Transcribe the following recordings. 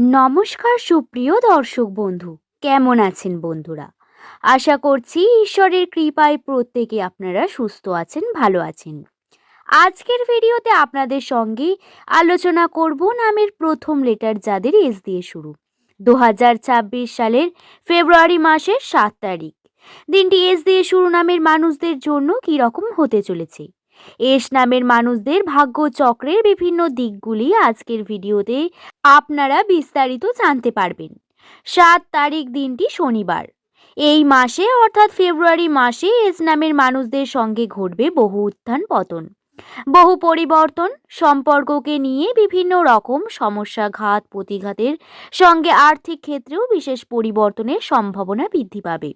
নমস্কার সুপ্রিয় দর্শক বন্ধু, কেমন আছেন বন্ধুরা? আশা করছি ঈশ্বরের কৃপায় প্রত্যেকে আপনারা সুস্থ আছেন, ভালো আছেন। আজকের ভিডিওতে আপনাদের সঙ্গে আলোচনা করব নামের প্রথম লেটার যাদের এস দিয়ে শুরু। দু হাজার ছাব্বিশ সালের ফেব্রুয়ারি মাসের সাত তারিখ। দিনটি এস দিয়ে শুরু নামের মানুষদের জন্য কী রকম হতে চলেছে? এস নামের মানুষদের ভাগ্য চক্রের বিভিন্ন দিকগুলি আজকের ভিডিওতে আপনারা বিস্তারিত জানতে পারবেন। সাত তারিখ দিনটি শনিবার। এই মাসে অর্থাৎ ফেব্রুয়ারি মাসে এস নামের মানুষদের সঙ্গে ঘটবে বহু উত্থান পতন। বহু পরিবর্তন, সম্পর্ককে নিয়ে বিভিন্ন রকম সমস্যা ঘাত প্রতিঘাতের সঙ্গে আর্থিক ক্ষেত্রেও বিশেষ পরিবর্তনের সম্ভাবনা বৃদ্ধি পাবে।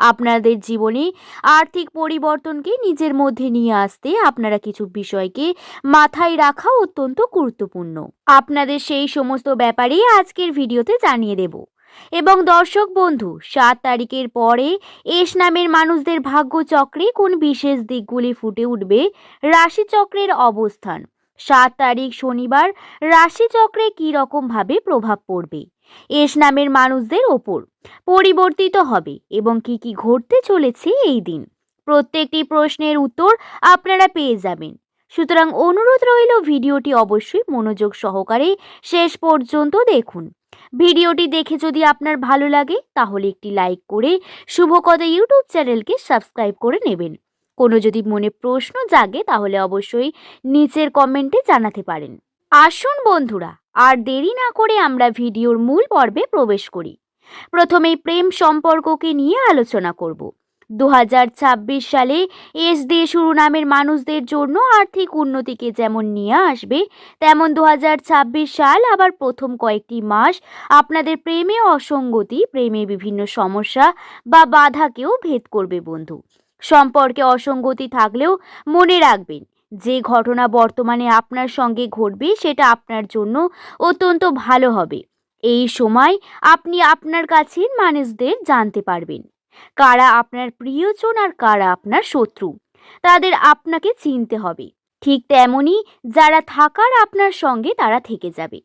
আপনাদের জীবনে আর্থিক পরিবর্তনকে নিজের মধ্যে নিয়ে আসতে আপনারা কিছু বিষয়কে মাথায় রাখা অত্যন্ত গুরুত্বপূর্ণ। আপনাদের সেই সমস্ত ব্যাপারেই আজকের ভিডিওতে জানিয়ে দেব। এবং দর্শক বন্ধু, সাত তারিখের পরে এস নামের মানুষদের ভাগ্য চক্রে কোন বিশেষ দিকগুলি ফুটে উঠবে রাশিচক্রের অবস্থান? সাত তারিখ শনিবার রাশিচক্রে কী রকমভাবে প্রভাব পড়বে? এস নামের মানুষদের ওপর। পরিবর্তিত হবে এবং কি কি ঘটতে চলেছে এই দিন? প্রত্যেকটি প্রশ্নের উত্তর আপনারা পেয়ে যাবেন। সুতরাং অনুরোধ রইল ভিডিওটি অবশ্যই মনোযোগ সহকারে শেষ পর্যন্ত দেখুন। ভিডিওটি দেখে যদি আপনার ভালো লাগে, তাহলে একটি লাইক করে শুভকথা ইউটিউব চ্যানেলকে সাবস্ক্রাইব করে নেবেন। কোনো যদি মনে প্রশ্ন জাগে, তাহলে অবশ্যই নিচের কমেন্টে জানাতে পারেন। আসুন বন্ধুরা আর দেরি না করে আমরা ভিডিওর মূল পর্বে প্রবেশ করি। প্রথমেই প্রেম সম্পর্ককে নিয়ে আলোচনা করব। দু হাজার ছাব্বিশ সালে এস দে শুরু নামের মানুষদের জন্য আর্থিক উন্নতিকে যেমন নিয়ে আসবে, তেমন দু হাজার ছাব্বিশ সাল আবার প্রথম কয়েকটি মাস আপনাদের প্রেমে অসঙ্গতি, প্রেমে বিভিন্ন সমস্যা বা বাধাকেও ভেদ করবে বন্ধু। সম্পর্কে অসঙ্গতি থাকলেও মনে রাখবেন যে ঘটনা বর্তমানে আপনার সঙ্গে ঘটবে, সেটা আপনার জন্য অত্যন্ত ভালো হবে। এই সময় আপনি আপনার কাছের মানুষদের জানতে পারবেন। কারা আপনার প্রিয়জন আর কারা আপনার শত্রু, তাদের আপনাকে চিনতে হবে। ঠিক তেমনই যারা থাকার আপনার সঙ্গে তারা থেকে যাবে।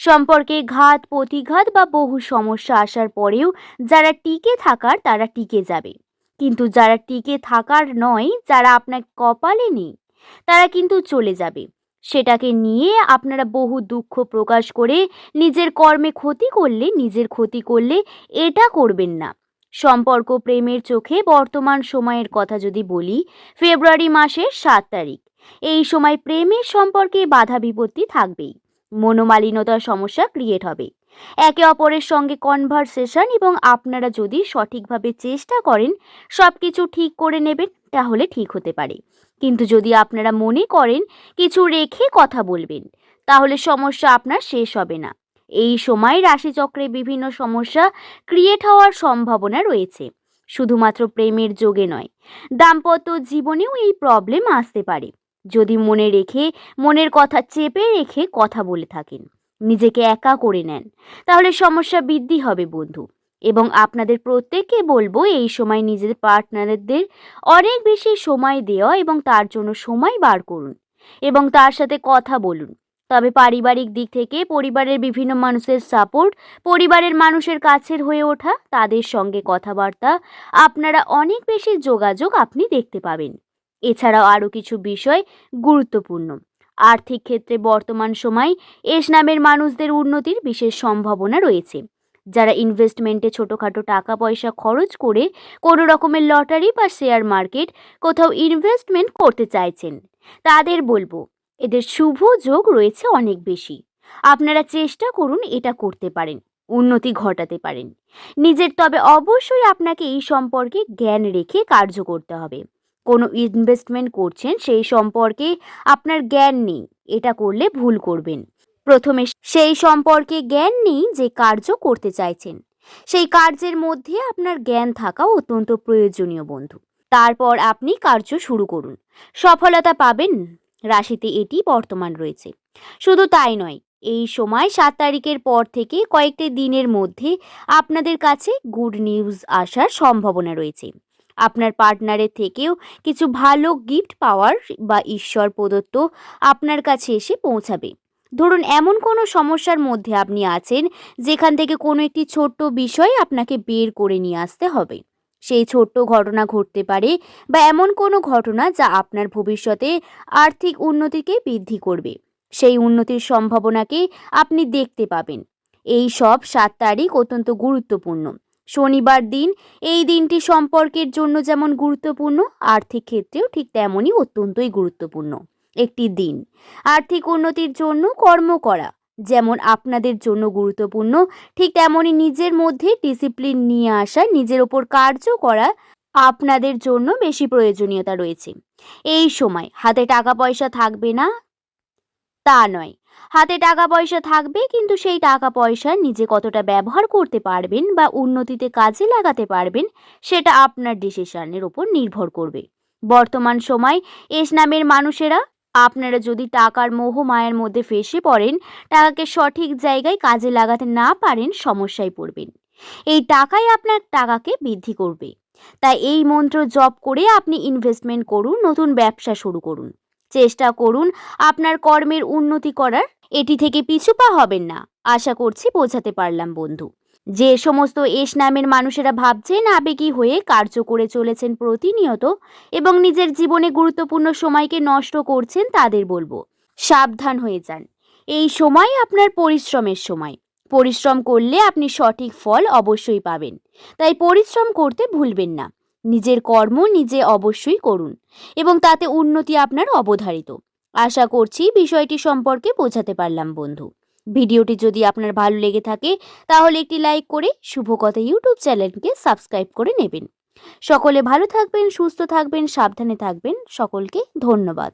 সম্পর্কে ঘাত, প্রতিঘাত বা বহু সমস্যা আসার পরেও যারা টিকে থাকার, তারা টিকে যাবে। কিন্তু যারা টিকে থাকার নয়, যারা আপনার কপালে নেই তারা কিন্তু চলে যাবে। সেটাকে নিয়ে আপনারা বহু দুঃখ প্রকাশ করে নিজের কর্মে ক্ষতি করলে, নিজের ক্ষতি করলে এটা করবেন না। সম্পর্ক প্রেমের চোখে বর্তমান সময়ের কথা যদি বলি, ফেব্রুয়ারি মাসের সাত তারিখ। এই সময় প্রেমের সম্পর্কে বাধা বিপত্তি থাকবেই। মনোমালিনতার সমস্যা ক্রিয়েট হবে। একে অপরের সঙ্গে কনভারসেশন এবং আপনারা যদি সঠিকভাবে চেষ্টা করেন সব কিছু ঠিক করে নেবেন, তাহলে ঠিক হতে পারে। কিন্তু যদি আপনারা মনে করেন কিছু রেখে কথা বলবেন, তাহলে সমস্যা আপনার শেষ হবে না। এই সময় রাশিচক্রে বিভিন্ন সমস্যা ক্রিয়েট হওয়ার সম্ভাবনা রয়েছে। শুধুমাত্র প্রেমের যোগে নয়, দাম্পত্য জীবনেও এই প্রবলেম আসতে পারে। যদি মনে রেখে, মনের কথা চেপে রেখে কথা বলে থাকেন, নিজেকে একা করে নেন, তাহলে সমস্যা বৃদ্ধি হবে বন্ধু। এবং আপনাদের প্রত্যেককে বলব এই সময় নিজেদের পার্টনারদের অনেক বেশি সময় দেওয়া এবং তার জন্য সময় বার করুন এবং তার সাথে কথা বলুন। তবে পারিবারিক দিক থেকে পরিবারের বিভিন্ন মানুষের সাপোর্ট পরিবারের মানুষের কাছের হয়ে ওঠা, তাদের সঙ্গে কথাবার্তা, আপনারা অনেক বেশি যোগাযোগ আপনি দেখতে পাবেন। এছাড়াও আরও কিছু বিষয় গুরুত্বপূর্ণ। আর্থিক ক্ষেত্রে বর্তমান সময় এস নামের মানুষদের উন্নতির বিশেষ সম্ভাবনা রয়েছে। যারা ইনভেস্টমেন্টে ছোটোখাটো টাকা পয়সা খরচ করে কোনো রকমের লটারি বা শেয়ার মার্কেট কোথাও ইনভেস্টমেন্ট করতে চাইছেন, তাদের বলব, এদের শুভ যোগ রয়েছে অনেক বেশি। আপনারা চেষ্টা করুন এটা করতে পারেন, উন্নতি ঘটাতে পারেন। নিজের, তবে অবশ্যই আপনাকে এই সম্পর্কে জ্ঞান রেখে কার্য করতে হবে। কোনো ইনভেস্টমেন্ট করছেন, সেই সম্পর্কে আপনার জ্ঞান নেই, এটা করলে ভুল করবেন। প্রথমে সেই সম্পর্কে জ্ঞান নেই যে কার্য করতে চাইছেন। সেই কার্যের মধ্যে আপনার জ্ঞান থাকা অত্যন্ত প্রয়োজনীয় বন্ধু। তারপর আপনি কার্য শুরু করুন। সফলতা পাবেন রাশিতে এটি বর্তমান রয়েছে। শুধু তাই নয়, এই সময় সাত তারিখের পর থেকে কয়েকটি দিনের মধ্যে আপনাদের কাছে গুড নিউজ আসার সম্ভাবনা রয়েছে। আপনার পার্টনারের থেকেও কিছু ভালো গিফট পাওয়ার বা ঈশ্বর প্রদত্ত আপনার কাছে এসে পৌঁছাবে। ধরুন, এমন কোনো সমস্যার মধ্যে আপনি আছেন যেখান থেকে কোনো একটি ছোট্ট বিষয় আপনাকে বের করে নিয়ে আসতে হবে। সেই ছোট্ট ঘটনা ঘটতে পারে বা এমন কোনো ঘটনা যা আপনার ভবিষ্যতে আর্থিক উন্নতিকে বৃদ্ধি করবে। সেই উন্নতির সম্ভাবনাকে আপনি দেখতে পাবেন। এই সব সাত তারিখ অত্যন্ত গুরুত্বপূর্ণ। শনিবার দিন, এই দিনটি সম্পর্কের জন্য যেমন গুরুত্বপূর্ণ, আর্থিক ক্ষেত্রেও ঠিক তেমনই অত্যন্তই গুরুত্বপূর্ণ। একটি দিন। আর্থিক উন্নতির জন্য কর্ম করা, যেমন আপনাদের জন্য গুরুত্বপূর্ণ, ঠিক তেমনই নিজের মধ্যে ডিসিপ্লিন নিয়ে আসা, নিজের ওপর কার্য করা আপনাদের জন্য বেশি প্রয়োজনীয়তা রয়েছে। এই সময় হাতে টাকা পয়সা থাকবে না? তা নয়। হাতে টাকা পয়সা থাকবে, কিন্তু সেই টাকা পয়সা নিজে কতটা ব্যবহার করতে পারবেন বা উন্নতিতে কাজে লাগাতে পারবেন, সেটা আপনার ডিসিশনের ওপর নির্ভর করবে। বর্তমান সময় এস নামের মানুষেরা আপনারা যদি টাকার মোহ মায়ের মধ্যে ফেসে পড়েন, টাকাকে সঠিক জায়গায় কাজে লাগাতে না পারেন, সমস্যায় পড়বেন। এই টাকাই আপনার টাকাকে বৃদ্ধি করবে। তাই এই মন্ত্র জপ করে আপনি ইনভেস্টমেন্ট করুন, নতুন ব্যবসা শুরু করুন। চেষ্টা করুন আপনার কর্মের উন্নতি করার। এটি থেকে পিছু পা হবেন না। আশা করছি বোঝাতে পারলাম, বন্ধু। যে সমস্ত এস নামের মানুষেরা ভাবছেন আবেগী হয়ে কার্য করে চলেছেন প্রতিনিয়ত এবং নিজের জীবনে গুরুত্বপূর্ণ সময়কে নষ্ট করছেন তাদের বলব, সাবধান হয়ে যান। এই সময় আপনার পরিশ্রমের সময়। পরিশ্রম করলে আপনি সঠিক ফল অবশ্যই পাবেন। তাই পরিশ্রম করতে ভুলবেন না। নিজের কর্ম নিজে অবশ্যই করুন এবং তাতে উন্নতি আপনার অবধারিত। আশা করছি বিষয়টি সম্পর্কে বোঝাতে পারলাম, বন্ধু। ভিডিওটি যদি আপনার ভালো লেগে থাকে, তাহলে একটি লাইক করে শুভ কথা ইউটিউব চ্যানেলকে সাবস্ক্রাইব করে নেবেন। সকলে ভালো থাকবেন, সুস্থ থাকবেন, সাবধানে থাকবেন। সকলকে ধন্যবাদ।